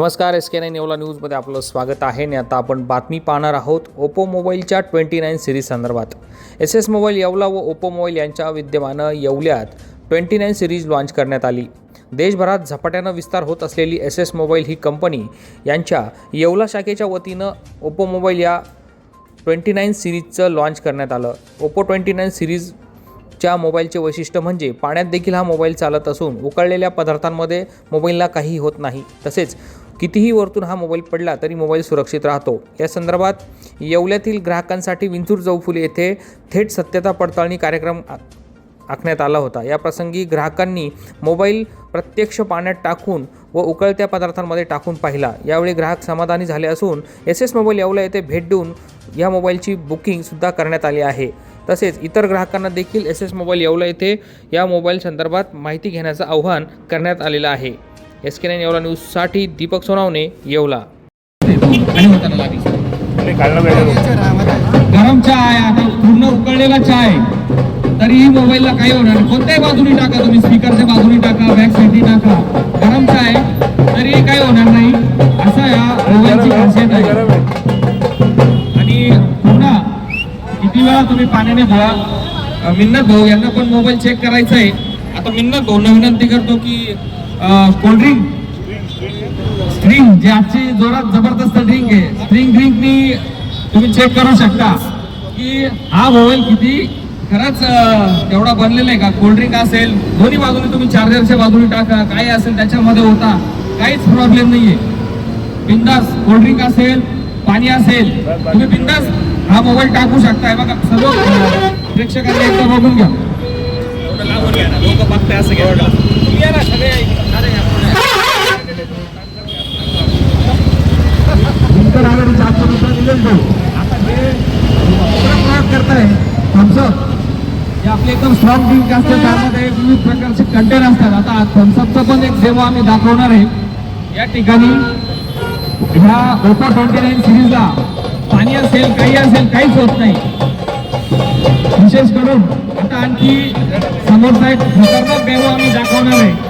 नमस्कार S K nine Yeola न्यूजमध्ये आपलं स्वागत आहे. आणि आता आपण बातमी पाहणार आहोत ओप्पो मोबाईलच्या ट्वेंटी नाईन सिरीज संदर्भात. एस एस मोबाईल येवला व ओप्पो मोबाईल यांच्या विद्यमानं येवल्यात ट्वेंटी नाईन सिरीज लॉन्च करण्यात आली. देशभरात झपाट्यानं विस्तार होत असलेली एस एस मोबाईल ही कंपनी यांच्या येवला शाखेच्या वतीनं ओप्पो मोबाईल या ट्वेंटी नाईन सिरीजचं लॉन्च करण्यात आलं. ओप्पो ट्वेंटी नाईन सिरीज च्या मोबाईलचे वैशिष्ट्य म्हणजे पाण्यात देखील हा मोबाईल चालत असून उकळलेल्या पदार्थांमध्ये मोबाईलला काही होत नाही. तसेच कितीही वरतून हा मोबाईल पडला तरी मोबाईल सुरक्षित राहतो. या संदर्भात येवल्यातील ग्राहकांसाठी विंचूर चौफुली येथे थेट सत्यता पडताळणी कार्यक्रम आखण्यात आला होता. या प्रसंगी ग्राहकांनी मोबाईल प्रत्यक्ष पाण्यात टाकून व उकळत्या पदार्थांमध्ये टाकून पाहिला. यावेळी ग्राहक समाधानी झाले असून एस एस मोबाईल येवला येथे भेट देऊन या मोबाईलची बुकिंगसुद्धा करण्यात आली आहे. तसेच इतर ग्राहकांना देखील एस एस मोबाईल येवला येथे या मोबाईल संदर्भात माहिती घेण्याचं आवाहन करण्यात आलेलं आहे. एस के नाईन येवला न्यूजसाठी दीपक सोनावणे येवला. आणि होताना लागली गरम चाय आता पूर्ण उकळलेला चाय तरीही मोबाईलला काही होणार नाही. कोणत्याही बाजूनी टाका तुम्ही स्पीकरच्या बाजूनी टाका बॅक साईडनी टाका. गरम चाय तरीही काही होणार नाही. असा या मोबाईलची खासियत आहे आणि पुन्हा किती वेळा तुम्ही पाण्याने धुवा. मिन्नत भाऊ यांना पण मोबाईल चेक करायचा आहे. आता मिन्नत भाऊंना विनंती करतो की कोल्ड्रिंक स्ट्रिंग जे आजची जोरात जबरदस्त ड्रिंक आहे. स्ट्रिंग ड्रिंकनी तुम्ही चेक करू शकता. की हा मोबाईल किती खरंच तेवढा बनलेला आहे का? कोल्ड्रिंक असेल दोन्ही बाजूने तुम्ही चार्जरच्या बाजूने टाका. काय असेल त्याच्यामध्ये होता काहीच प्रॉब्लेम नाहीये. बिंदास कोल्ड्रिंक असेल पाणी असेल तुम्ही बिंदास हा मोबाईल टाकू शकताय बघा सर्व अं, प्रेक्षकांनी एकदा बघून घ्या. लोक बघताय असं घ्या. तुम्ही या ना सगळे रुपये आता हे दुसरा प्रयोग करताय थम्सअप जे आपले एकदम स्ट्रॉंग ड्रिंक असते त्यामध्ये विविध प्रकारचे कंटेन असतात आता थम्सअपचा पण एक डेमो आम्ही दाखवणार आहे या ठिकाणी ह्या ओप्पो ट्वेंटी नाईन सिरीजला पाणी असेल काही असेल काहीच होत नाही विशेष करून आता आणखी समोरचा एक खतरनाक डेमो आम्ही दाखवणार आहे.